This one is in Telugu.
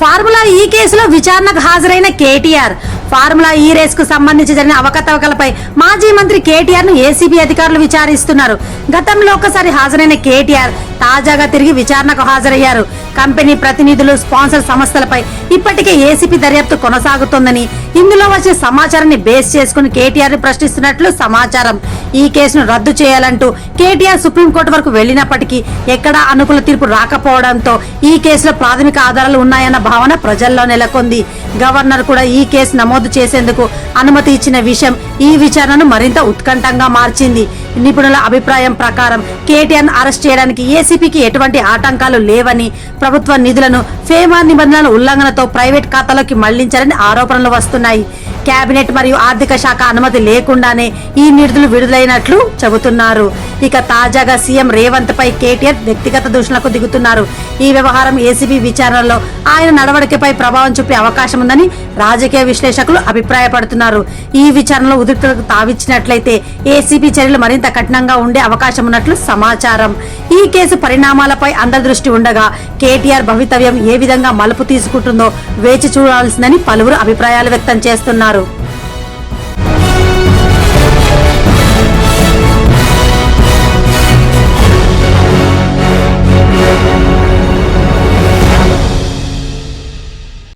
ఫార్ములా ఈ కేసులో విచారణకు హాజరైన కేటీఆర్. ఫార్ములా ఈ రేస్కు సంబంధించి జరిగిన అవకతవకలపై మాజీ మంత్రి కేటీఆర్ను ఏసీబీ అధికారులు విచారిస్తున్నారు. గతంలో ఒకసారి హాజరైన కేటీఆర్ తాజాగా తిరిగి విచారణకు హాజరయ్యారు. కంపెనీ ప్రతినిధులు స్పాన్సర్ సంస్థలపై ఇప్పటికే ఏసీపీ దర్యాప్తు కొనసాగుతోందని ఇందులో వచ్చే సమాచారాన్ని బేస్ చేసుకుని కేటీఆర్ని ప్రశ్నిస్తున్నట్లు సమాచారం. ఈ కేసును రద్దు చేయాలంటూ కేటీఆర్ సుప్రీంకోర్టు వరకు వెళ్ళినప్పటికీ ఎక్కడా అనుకూల తీర్పు రాకపోవడంతో ఈ కేసులో ప్రాథమిక ఆధారాలు ఉన్నాయన్న భావన ప్రజల్లో నెలకొంది. గవర్నర్ కూడా ఈ కేసు నమోదు చేసేందుకు అనుమతి ఇచ్చిన విషయం ఈ విచారణను మరింత ఉత్కంఠంగా మార్చింది. నిపుణుల అభిప్రాయం ప్రకారం కేటీఆర్ అరెస్ట్ చేయడానికి ఏసీపీకి ఎటువంటి ఆటంకాలు లేవని ప్రభుత్వ నిధులను ఫేమా నిబంధనల ఉల్లంఘనతో ప్రైవేట్ ఖాతాలోకి మళ్ళించారని ఆరోపణలు వస్తున్నాయి. కేబినెట్ మరియు ఆర్థిక శాఖ అనుమతి లేకుండానే ఈ నిధులు విడుదలైనట్లు చెబుతున్నారు. ఇక తాజాగా సీఎం రేవంత్ పై కేటీఆర్ వ్యక్తిగత దూషణలకు దిగుతున్నారు. ఈ వ్యవహారం ఏసీబీ విచారణలో ఆయన నడవడికపై ప్రభావం చూపే అవకాశం ఉందని రాజకీయ విశ్లేషకులు అభిప్రాయపడుతున్నారు. ఈ విచారణలో ఉద్రిక్తతకు తావిచ్చినట్లయితే ఏసీబీ చర్యలు మరింత కఠినంగా ఉండే అవకాశం ఉన్నట్లు సమాచారం. ఈ కేసు పరిణామాలపై అందరి దృష్టి ఉండగా కేటీఆర్ భవితవ్యం ఏ విధంగా మలుపు తీసుకుంటుందో వేచి చూడాల్సిందని పలువురు అభిప్రాయాలు వ్యక్తం చేస్తున్నారు.